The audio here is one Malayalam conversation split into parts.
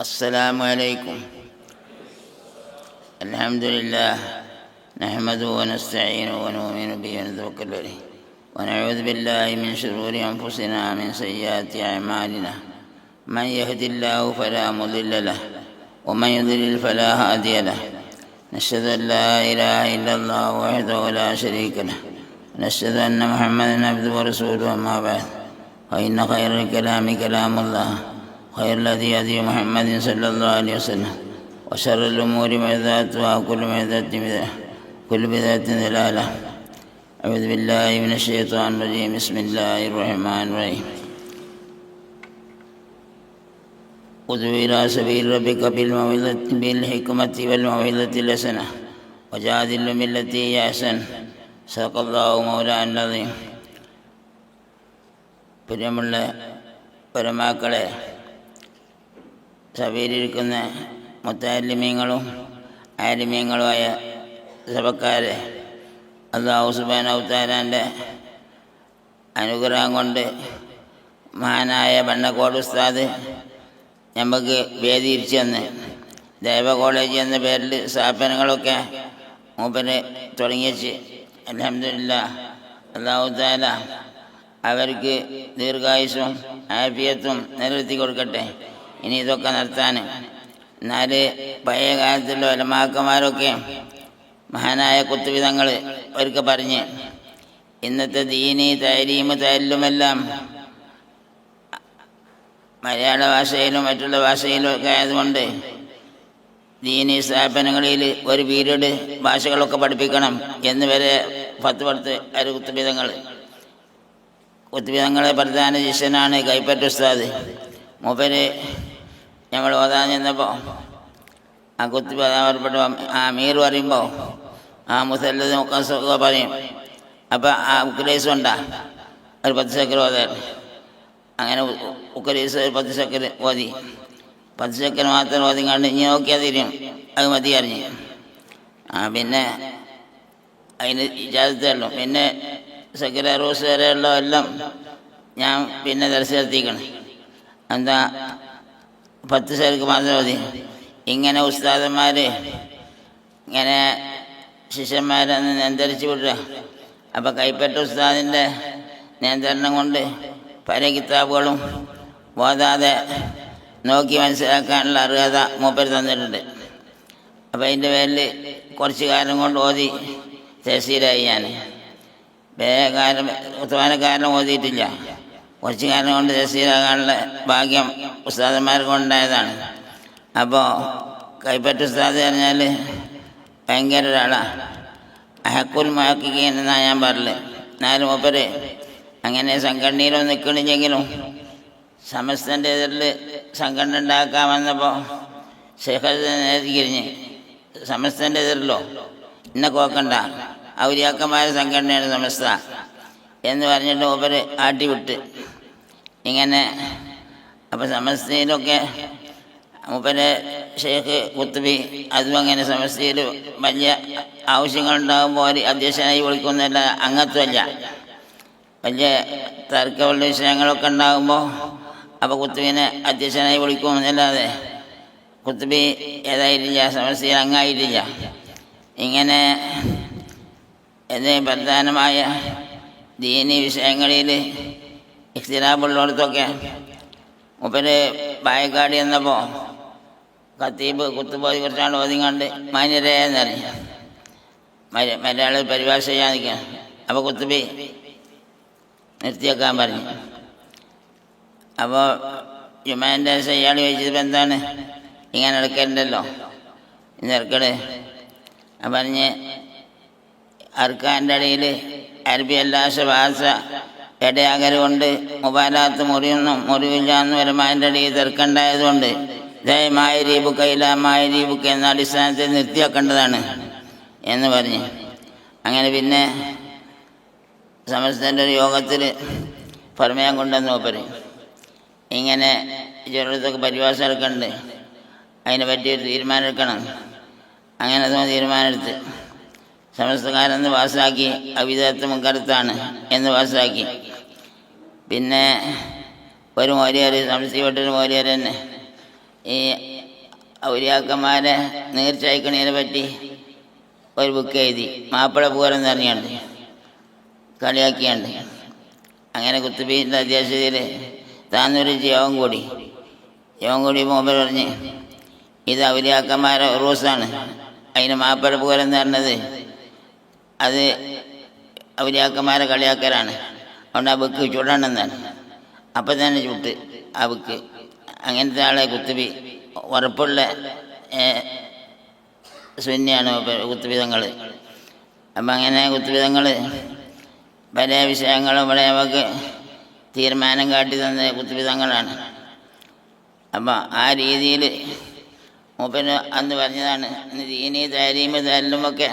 السلام عليكم. الحمد لله نحمده ونستعينه ونؤمن به ونتوكل عليه. ونعوذ بالله من شرور أنفسنا ومن سيئات أعمالنا. من يهد الله فلا مضل له ومن يضلل فلا هادي له. نشهد أن لا إله إلا الله وحده لا شريك له. ونشهد أن محمدا عبده ورسوله أما بعد. فإن خير الكلام كلام الله. خير الذي هدي محمد صلى الله عليه وسلم وشر الأمور محدثاتها وكل محدثة بدعة كل بدعة ضلالة أعوذ بالله من الشيطان الرجيم بسم الله الرحمن الرحيم ادعو إلى سبيل ربك بالموعظة بالحكمة والموعظة الحسنة وجادل بالتي هي أحسن صدق الله مولانا العظيم പ്രിയമുള്ള പരമാക്കളെ സഭയിലിരിക്കുന്ന മൊത്താലിമ്യങ്ങളും ആലിമ്യങ്ങളുമായ സഭക്കാരെ അള്ളാഹു സുബാനൗത്താരാന്റെ അനുഗ്രഹം കൊണ്ട് മഹാനായ ബണ്ണക്കോട് ഉസ്താദ് നമുക്ക് വേദിയിരിച്ചു തന്ന്. ദേവ കോളേജ് എന്ന പേരിൽ സ്ഥാപനങ്ങളൊക്കെ മൂപ്പര് തുടങ്ങിയച്ച് അലഹമില്ല അള്ളാഹു താല അവർക്ക് ദീർഘായുസും ആഫിയത്തും നിലനിർത്തി കൊടുക്കട്ടെ. ഇനി ഇതൊക്കെ നിർത്താൻ. എന്നാൽ പഴയ കാലത്തുള്ള ഒലമാക്കന്മാരൊക്കെ മഹാനായ കുത്തുവിധങ്ങൾ അവർക്ക് പറഞ്ഞ് ഇന്നത്തെ ദീനി തൈരീമ് തൈലുമെല്ലാം മലയാള ഭാഷയിലും മറ്റുള്ള ഭാഷയിലും ഒക്കെ ആയതുകൊണ്ട് ദീനി സ്ഥാപനങ്ങളിൽ ഒരു പീരീഡ് ഭാഷകളൊക്കെ പഠിപ്പിക്കണം എന്ന് വരെ പത്ത് പത്ത് ഒരു കുത്തുവിധങ്ങൾ കുത്തുവിധങ്ങളെ പ്രധാന ശിഷ്യനാണ് കൈപ്പറ്റ ഉസ്താദ് മൂപ്പര് ഞങ്ങൾ ഓതാൻ ചെന്നപ്പോൾ ആ കുത്തി പ്രധാനപ്പെട്ട ആ മീർ പറയുമ്പോൾ ആ മുസല്ലത് സുഖ പറയും. അപ്പം ആ ഉക്കലേസ് ഉണ്ടാ ഒരു പത്ത് ചക്കര ഓതാൻ. അങ്ങനെ ഉക്രീസ് ഒരു പത്ത് ചക്കര ഓതി. പത്ത് ചക്കര മാത്രം ഓതി കണ്ട് ഇനി നോക്കിയാൽ തിരിയും അത് മതി അറിഞ്ഞ് ആ പിന്നെ അതിന് ഇജാതത്തുള്ളൂ പിന്നെ സെക്രട്ടറി റോസ് വരെയുള്ള എല്ലാം ഞാൻ പിന്നെ ദർശനത്തിക്കണം എന്താ പത്ത് പേർക്ക് മാത്രം മതി. ഇങ്ങനെ ഉസ്താദന്മാർ ഇങ്ങനെ ശിഷ്യന്മാരെ നിയന്ത്രിച്ച് വിടുക. അപ്പം കൈപ്പറ്റ ഉസ്താദിന്റെ നിയന്ത്രണം കൊണ്ട് പല കിതാബുകളും ഓതാതെ നോക്കി മനസ്സിലാക്കാനുള്ള അർഹത മൂപ്പർ തന്നിട്ടുണ്ട്. അപ്പം അതിന്റെ പേരിൽ കുറച്ച് കാലം കൊണ്ട് ഓതി തഹസീലായി ഞാൻ വേഗകാലം ഉത്തമാനക്കാലം ഓതിയിട്ടില്ല. കുറച്ച് കാലം കൊണ്ട് രസീലാകാനുള്ള ഭാഗ്യം ഉസ്താദന്മാർക്ക് ഉണ്ടായതാണ്. അപ്പോൾ കൈപ്പറ്റ ഉസ്താദ് പറഞ്ഞാൽ ഭയങ്കര ഒരാളാണ് അഹക്കുൽ മഹക്കിക്ക് എന്നാണ് ഞാൻ പറഞ്ഞത്. നാല് മൂപ്പര് അങ്ങനെ സംഘടനയിലോ നിൽക്കണില്ലെങ്കിലും സമസ്തന്റെ എതിരിൽ സംഘടന ഉണ്ടാക്കാൻ വന്നപ്പോൾ ശേഖരിഞ്ഞ് സമസ്തന്റെ എതിരിലോ? ഇന്ന കോക്കണ്ട. ഔലിയാക്കന്മാരെ സംഘടനയാണ് സമസ്ത എന്ന് പറഞ്ഞിട്ട് മൂപ്പര് ആട്ടിവിട്ട്. ഇങ്ങനെ അപ്പം സമസ്തയിലൊക്കെ മൂപ്പരെ ഷേഖ് കുത്തുബി അതും അങ്ങനെ സമസ്തയിൽ വലിയ ആവശ്യങ്ങളുണ്ടാകുമ്പോൾ അവർ അധ്യക്ഷനായി വിളിക്കുന്നതല്ല അംഗത്വമല്ല. വലിയ തർക്കമുള്ള വിഷയങ്ങളൊക്കെ ഉണ്ടാകുമ്പോൾ അപ്പോൾ കുത്തുബിനെ അധ്യക്ഷനായി വിളിക്കുമെന്നല്ലാതെ കുത്തുബി ഏതായിട്ടില്ല സമസ്തയിൽ അംഗമായിട്ടില്ല ഇങ്ങനെ പ്രധാനമായ ദീനി വിഷയങ്ങളിൽ ഇഖ്തിലാബുള്ളിടത്തൊക്കെ മുപ്പര് പായക്കാട് എന്നപ്പോൾ കത്തീബ് കുത്തുപോയി കുറച്ചാണ്ട് ഓതിങ്ങാണ്ട് മാന്യരേ എന്നറിഞ്ഞു. മലയാള പരിഭാഷ ചെയ്യാൻ നിൽക്കാം അപ്പോൾ കുത്തുബി നിർത്തിയേക്കാൻ പറഞ്ഞു. അപ്പോൾ ജുമാന്റെ ഇയാൾ ചോദിച്ചപ്പോൾ എന്താണ്? ഇങ്ങനെ എടുക്കലുണ്ടല്ലോ ഇന്ന് ഇറക്കട് പറഞ്ഞ് അർക്കാന്റെ ഇടയിൽ അരബി അല്ലാശ ഭാഷ ഇടയാകൽ കൊണ്ട് മുബാലാത്ത് മുറിയുന്നു മുറിവില്ല എന്ന് വരുമാന്റെ ഇടയിൽ തീർക്കണ്ടായതുകൊണ്ട് ബുക്ക് രീബുക്ക ഇലാമായ രീബുക്ക എന്ന അടിസ്ഥാനത്തിൽ നിർത്തിവെക്കേണ്ടതാണ് എന്ന് പറഞ്ഞു. അങ്ങനെ പിന്നെ സമസ്തന്റെ ഒരു യോഗത്തിൽ പ്രമേയം കൊണ്ടുവന്നു പറയും ഇങ്ങനെ ചെറുതൊക്കെ പരിഭാഷ എടുക്കണ്ട്. അതിനെ പറ്റി ഒരു തീരുമാനം എടുക്കണം. അങ്ങനെ തീരുമാനമെടുത്ത് സമസ്തകാരെന്ന് പാസ്സാക്കി അവിധത്ത് മുക്കടുത്താണ് എന്ന് പാസ്സാക്കി പിന്നെ ഒരു മോലിയാർ സംശയപ്പെട്ടൊരു തന്നെ ഈ ഔലിയാക്കന്മാരെ നീർച്ചയക്കണീനെ പറ്റി ഒരു ബുക്ക് എഴുതി. മാപ്പിള പൂരം തന്നെയുണ്ട് കളിയാക്കിയുണ്ട്. അങ്ങനെ കുത്തുബീന്റെ അധ്യക്ഷതയിൽ താന്നൂര് യോഗം കൂടി. യോഗം കൂടി മൂപ്പർ പറഞ്ഞ് ഇത് ഔര്യാക്കന്മാരെ റൂസാണ് അതിന് മാപ്പിള പൂരം പറഞ്ഞത് അത് ഔലിയാക്കന്മാരെ കളിയാക്കലാണ്. അതുകൊണ്ട് ആ വെക്ക് ചുടണമെന്നാണ്. അപ്പം തന്നെ ചുട്ട് ആ വെക്ക് അങ്ങനത്തെ ആളെ കുത്തുബി ഉറപ്പുള്ള സുന്നിയാണ് കുത്തുബിതങ്ങൾ അപ്പം അങ്ങനെ കുത്തുബിതങ്ങൾ പല വിഷയങ്ങളും ഇവിടെ അവക്ക് തീരുമാനം കാട്ടി തന്ന കുത്തുബിതങ്ങളാണ്. അപ്പം ആ രീതിയിൽ മൂപ്പന് അന്ന് പറഞ്ഞതാണ് ഇന്ന് ദീനി താരീമ് തല്ലുമൊക്കെ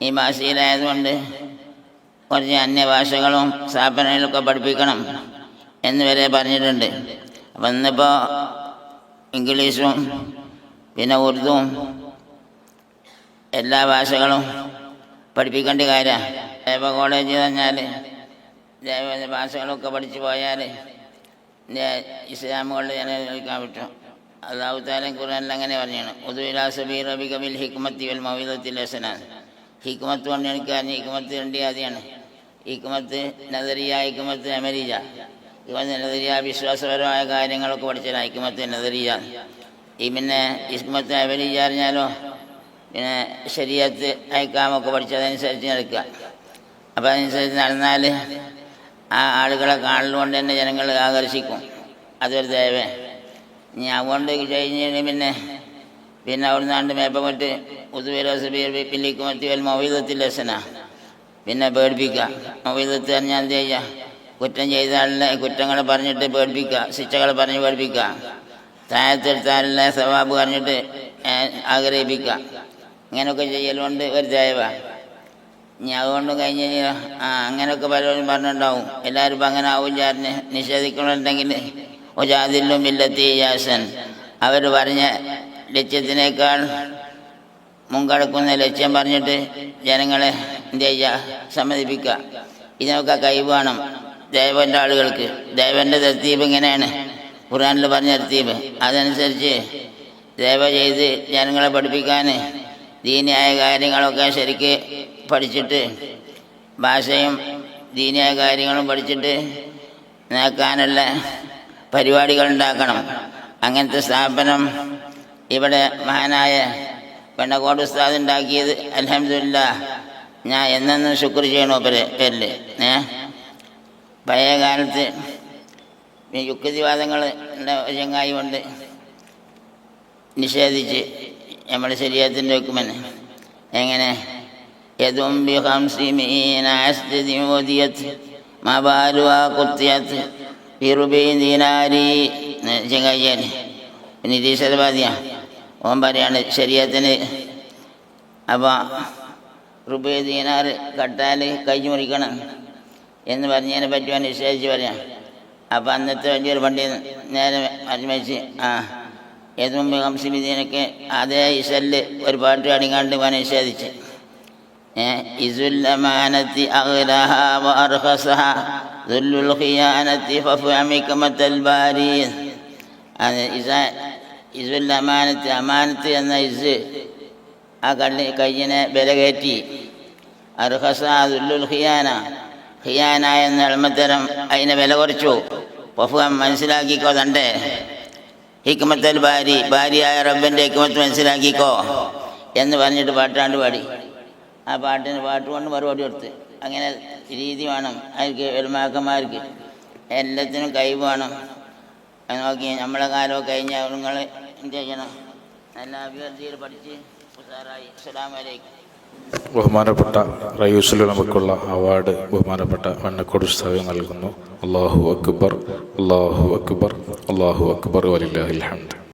ഈ ഭാഷയിലായതുകൊണ്ട് കുറച്ച് അന്യഭാഷകളും സ്ഥാപനങ്ങളൊക്കെ പഠിപ്പിക്കണം എന്ന് വരെ പറഞ്ഞിട്ടുണ്ട്. അപ്പം ഇന്നിപ്പോൾ ഇംഗ്ലീഷും പിന്നെ ഉറുദുവും എല്ലാ ഭാഷകളും പഠിപ്പിക്കേണ്ട കാര്യമാണ് ദേവ കോളേജ് പറഞ്ഞാൽ ദേവ ഭാഷകളൊക്കെ പഠിച്ചു പോയാൽ ഇസ്ലാമുകളുടെ ജനകളിക്കാൻ പറ്റും. അള്ളാഹു താലം ഖുറാനിൽ അങ്ങനെ പറഞ്ഞാണ് ഉദുലാ സബീർ റബിക ബിൽ ഹിക്മത്തി വൽ മൗലത്തിൽ ഹസനാൻ ഹിക്മത്ത് കൊണ്ട് എനിക്കാൻ ഹിക്മത്ത് രണ്ട് ആദ്യമാണ് നദരിയ ഇക്കുമത്ത് അമരിയ അമരീജ നദരിയ വിശ്വാസപരമായ കാര്യങ്ങളൊക്കെ പഠിച്ചാൽ ഹിക്മത്ത് നദരിയ. ഈ പിന്നെ ഇസ്മത്ത് അമരീജ അറിഞ്ഞാലോ? പിന്നെ ശരീരത്ത് അയക്കാമൊക്കെ പഠിച്ചതനുസരിച്ച് നടക്കുക. അപ്പം അതനുസരിച്ച് നടന്നാൽ ആ ആളുകളെ കാണലുകൊണ്ട് തന്നെ ജനങ്ങൾ ആകർഷിക്കും. അതൊരു ദയവേ. ഇനി അതുകൊണ്ട് കഴിഞ്ഞ് പിന്നെ പിന്നെ അവിടുന്ന് ആണ്ട് മേപ്പമിട്ട് ഉദുവിലോസബിലിക്കുമത്തി വൽ മൗവിധത്തിൽ ലസന. പിന്നെ പേടിപ്പിക്കുക. മൗവിധത്ത് പറഞ്ഞാൽ എന്ത് ചെയ്യുക? കുറ്റം ചെയ്ത ആളിനെ കുറ്റങ്ങൾ പറഞ്ഞിട്ട് പേടിപ്പിക്കുക. ശിക്ഷകൾ പറഞ്ഞ് പേടിപ്പിക്കുക. താഴത്തെടുത്താലിനെ സവാബ് പറഞ്ഞിട്ട് ആഗ്രഹിപ്പിക്കുക. ഇങ്ങനെയൊക്കെ ചെയ്യലുകൊണ്ട് ഒരു ദയവ ഇനി അതുകൊണ്ട് കഴിഞ്ഞ് ആ അങ്ങനെയൊക്കെ പലരും പറഞ്ഞിട്ടുണ്ടാവും. എല്ലാവരും ഇപ്പം അങ്ങനെ ആവും ചാരിന്. നിഷേധിക്കണമെന്നുണ്ടെങ്കിൽ ഒജാദില്ലും ഇല്ലത്തി യാസൻ. അവർ പറഞ്ഞ ലക്ഷ്യത്തിനേക്കാൾ മുൻകടക്കുന്ന ലക്ഷ്യം പറഞ്ഞിട്ട് ജനങ്ങളെ എന്ത് ചെയ്യുക സമ്മതിപ്പിക്കുക ഇതിനൊക്കെ കഴിവ് വേണം. ആളുകൾക്ക്. ദേവന്റെ തരത്തീപ് ഇങ്ങനെയാണ്. ഖുറാനിൽ പറഞ്ഞ തരത്തീപ് അതനുസരിച്ച് ദേവ ചെയ്ത് ജനങ്ങളെ പഠിപ്പിക്കാൻ ദീനിയായ കാര്യങ്ങളൊക്കെ ശരിക്ക് പഠിച്ചിട്ട് ഭാഷയും ദീനിയായ കാര്യങ്ങളും പഠിച്ചിട്ട് നേക്കാനുള്ള പരിപാടികൾ ഉണ്ടാക്കണം. അങ്ങനത്തെ സ്ഥാപനം ഇവിടെ മഹാനായ പെണ്ണക്കോട് ഉസ്താദ് ഉണ്ടാക്കിയത്. അലഹമില്ല ഞാൻ എന്നെന്നും ശുക്ർ ചെയ്യണോ പേര്? പേരിൽ ഏ? പഴയ കാലത്ത് യുക്തിവാദങ്ങൾ ചങ്ങായി കൊണ്ട് നിഷേധിച്ച് നമ്മുടെ ശരീരത്തിന്റെ വെക്കുമെന്ന് എങ്ങനെ? യതും ബിഹംസിമീനാസ്തിമോദിയത് മബാലുവ കുത്തിയത് പിറുബീൻ ദീനാരി ചെങ്ങയ്യൻ നിരീശ്വരവാദിയ ഓൻ പറയാണ് ശരീരത്തിന് അപ്പോൾ റുബേ ദീനാർ കട്ടാൽ കഴിഞ്ഞു മുറിക്കണം എന്ന് പറഞ്ഞതിനെ പറ്റി അവൻ നിശ്ചയിച്ച് പറയാം. അപ്പോൾ അന്നത്തെ വലിയൊരു പണ്ടി നേരെ അനുമതിച്ച് ആ ഏത് മുമ്പ് ഹംസിമിദീനൊക്കെ അതേ ഇസൽ ഒരു പാട്ട് അടിങ്ങാണ്ട് അവൻ നിഷേധിച്ച് അമാനത്ത് എന്ന ഇസ് ആ കള്ളി കയ്യിനെ ബലകയറ്റി കയറ്റി അർഹസ ദുല്ലുൽ ഖിയാന ഖിയാന എന്ന എളമത്തരം അതിനെ വില കുറച്ചു. പഫുഖം മനസ്സിലാക്കിക്കോ തണ്ടേ ഹിക്മത്തൽ ഭാര്യ ഭാര്യയായ റബ്ബന്റെ ഹിക്മത്ത് മനസ്സിലാക്കിക്കോ എന്ന് പറഞ്ഞിട്ട് പാട്ടാണ്ട് പാടി. ആ പാട്ടിന് പാട്ട് കൊണ്ട് മറുപടി കൊടുത്ത്. അങ്ങനെ രീതി വേണം. അവർക്ക് എളിമാക്കന്മാർക്ക് എല്ലാത്തിനും കഴിവ് വേണം. നോക്കി. നമ്മളെ കാലമൊക്കെ കഴിഞ്ഞാൽ നിങ്ങൾ എന്ത് ചെയ്യണം? നല്ല അഭിവൃദ്ധിയിൽ പഠിച്ച് ബഹുമാനപ്പെട്ട റയൂസിൽ നമുക്കുള്ള അവാർഡ് ബഹുമാനപ്പെട്ട വണ്ണക്കോട് ഉസ്താവ് നൽകുന്നു. അള്ളാഹു അക്ബർ അള്ളാഹു അക്ബർ അള്ളാഹു അക്ബർ വലില്ലാഹിൽ ഹംദ്.